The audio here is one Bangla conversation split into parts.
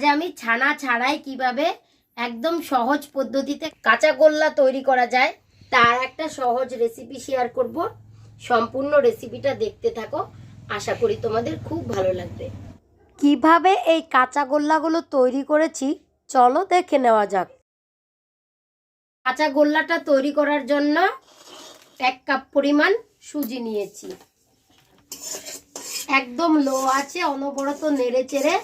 আজ আমি ছানা ছাড়াই কীভাবে একদম সহজ পদ্ধতিতে কাঁচা গোল্লা তৈরি করা যায়, তার একটা সহজ রেসিপি শেয়ার করব। সম্পূর্ণ রেসিপিটা দেখতে থাকো। আশা করি তোমাদের খুব ভালো লাগবে। কীভাবে এই কাঁচা গোল্লাগুলো তৈরি করেছি, চলো দেখে নেওয়া যাক। কাঁচা গোল্লাটা তৈরি করার জন্য এক কাপ পরিমাণ সুজি নিয়েছি। একদম লো আছে, অনবরত নেড়ে চেড়ে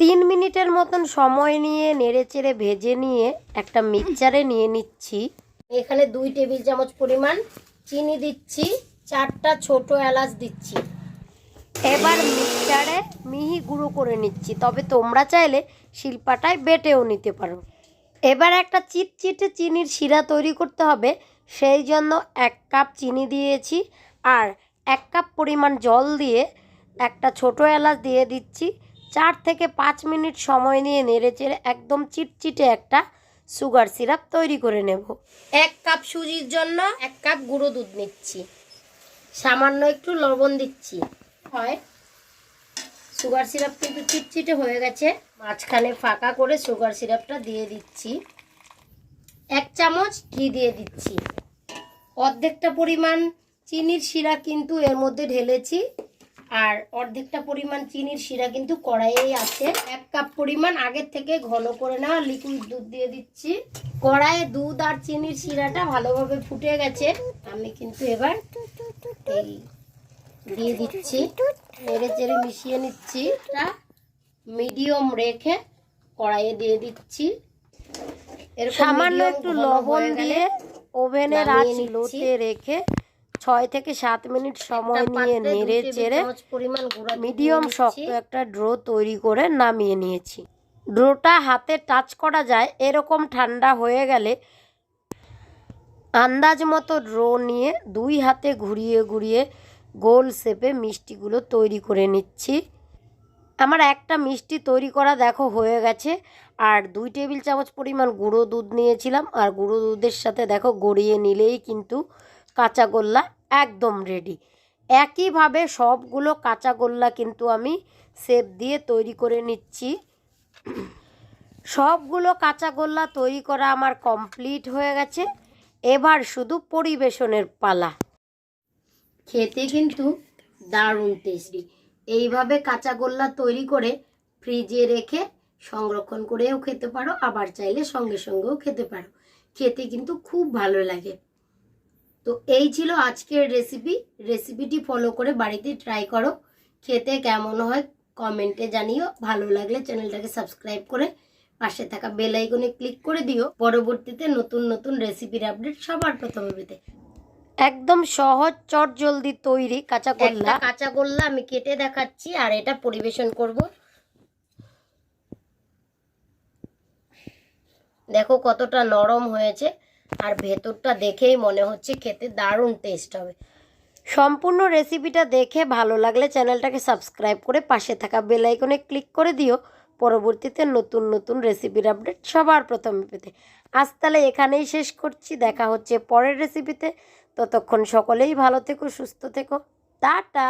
তিন মিনিটের মতন সময় নিয়ে নেড়ে চেড়ে ভেজে নিয়ে একটা মিক্সচারে নিয়ে নিচ্ছি। এখানে দুই টেবিল চামচ পরিমাণ চিনি দিচ্ছি, চারটা ছোট এলাচ দিচ্ছি। এবার মিক্সচারে মিহি গুঁড়ো করে নিচ্ছি, তবে তোমরা চাইলে শিল্পাটায় বেটেও নিতে পারো। এবার একটা চিটচিটে চিনির শিরা তৈরি করতে হবে, সেই জন্য এক কাপ চিনি দিয়েছি আর এক কাপ পরিমাণ জল দিয়ে একটা ছোট এলাচ দিয়ে দিচ্ছি। চার থেকে পাঁচ মিনিট সময় নিয়ে নেড়ে চেড়ে একদম চিটচিটে একটা সুগার সিরাপ তৈরি করে নেব। এক কাপ সুজির জন্য এক কাপ গুঁড়ো দুধ নিচ্ছি। সামান্য একটু লবণ দিচ্ছি। হয়। সুগার সিরাপ কিন্তু চিটচিটে হয়ে গেছে। মাঝখানে ফাঁকা করে সুগার সিরাপটা দিয়ে দিচ্ছি। এক চামচ ঘি দিয়ে দিচ্ছি। অর্ধেকটা পরিমাণ চিনির শিরা কিন্তু এর মধ্যে ঢেলেছি। আর অর্ধেকটা পরিমাণ চিনির শিরা কিন্তু কড়াইয়েই আছে। এক কাপ পরিমাণ আগের থেকে ঘন করে নেওয়া লিকুইড দুধ দিয়ে দিচ্ছি। কড়াইয়ে দুধ আর চিনির শিরাটা ভালোভাবে ফুটে গেছে। আমি কিন্তু এবার এই দিয়ে দিচ্ছি। নেড়ে চেড়ে মিশিয়ে নিচ্ছি। মিডিয়াম রেখে কড়াইয়ে দিয়ে দিচ্ছি। সামান্য একটু লবণ দিয়ে ওভেনের আঁচ লোতে রেখে ছয় থেকে সাত মিনিট সময় নিয়ে নেড়ে চেড়ে মিডিয়াম শক্ত একটা ড্রো তৈরি করে নামিয়ে নিয়েছি। ড্রোটা হাতে টাচ করা যায় এরকম ঠান্ডা হয়ে গেলে আন্দাজ মতো ড্রো নিয়ে দুই হাতে ঘুরিয়ে ঘুরিয়ে গোল শেপে মিষ্টিগুলো তৈরি করে নিচ্ছি। আমার একটা মিষ্টি তৈরি করা দেখো হয়ে গেছে আর দুই টেবিল চামচ পরিমাণ গুঁড়ো দুধ নিয়েছিলাম আর গুঁড়ো দুধের সাথে দেখো গড়িয়ে নিলেই কিন্তু কাঁচা গোল্লা একদম রেডি একইভাবে সবগুলো কাঁচা গোল্লা কিন্তু আমি শেপ দিয়ে তৈরি করে নিচ্ছি। সবগুলো কাঁচা গোল্লা তৈরি করা আমার কমপ্লিট হয়ে গেছে। এবার শুধু পরিবেশনের পালা। খেতে কিন্তু দারুণ টেস্টি এইভাবে কাঁচা গোল্লা তৈরি করে ফ্রিজে রেখে সংরক্ষণ করেও খেতে পারো, আবার চাইলে সঙ্গে সঙ্গেও খেতে পারো। খেতে কিন্তু খুব ভালো লাগে। তো এই ছিল আজকের রেসিপি রেসিপিটি ফলো করে বাড়িতে ট্রাই করো। খেতে কেমন হয় কমেন্টে জানিও। ভালো লাগলে চ্যানেলটাকে সাবস্ক্রাইব করে পাশে থাকা বেল আইকনে ক্লিক করে দিও। পরবর্তীতে নতুন নতুন রেসিপির আপডেট সবার প্রথমে পেতে। একদম সহজ চট জলদি তৈরি কাঁচা গোল্লা কাঁচা গোল্লা আমি কেটে দেখাচ্ছি আর এটা পরিবেশন করব। দেখো কতটা নরম হয়েছে। আর ভেতরটা দেখেই মনে হচ্ছে খেতে দারুণ টেস্ট হবে। সম্পূর্ণ রেসিপিটা দেখে ভালো লাগলে চ্যানেলটাকে সাবস্ক্রাইব করে পাশে থাকা বেল আইকনে ক্লিক করে দিও। পরবর্তীতে নতুন নতুন রেসিপির আপডেট সবার প্রথমে পেতে। আজ তাহলে এখানেই শেষ করছি। দেখা হচ্ছে পরের রেসিপিতে ততক্ষণ সকলেই ভালো থেকো, সুস্থ থেকো। টাটা!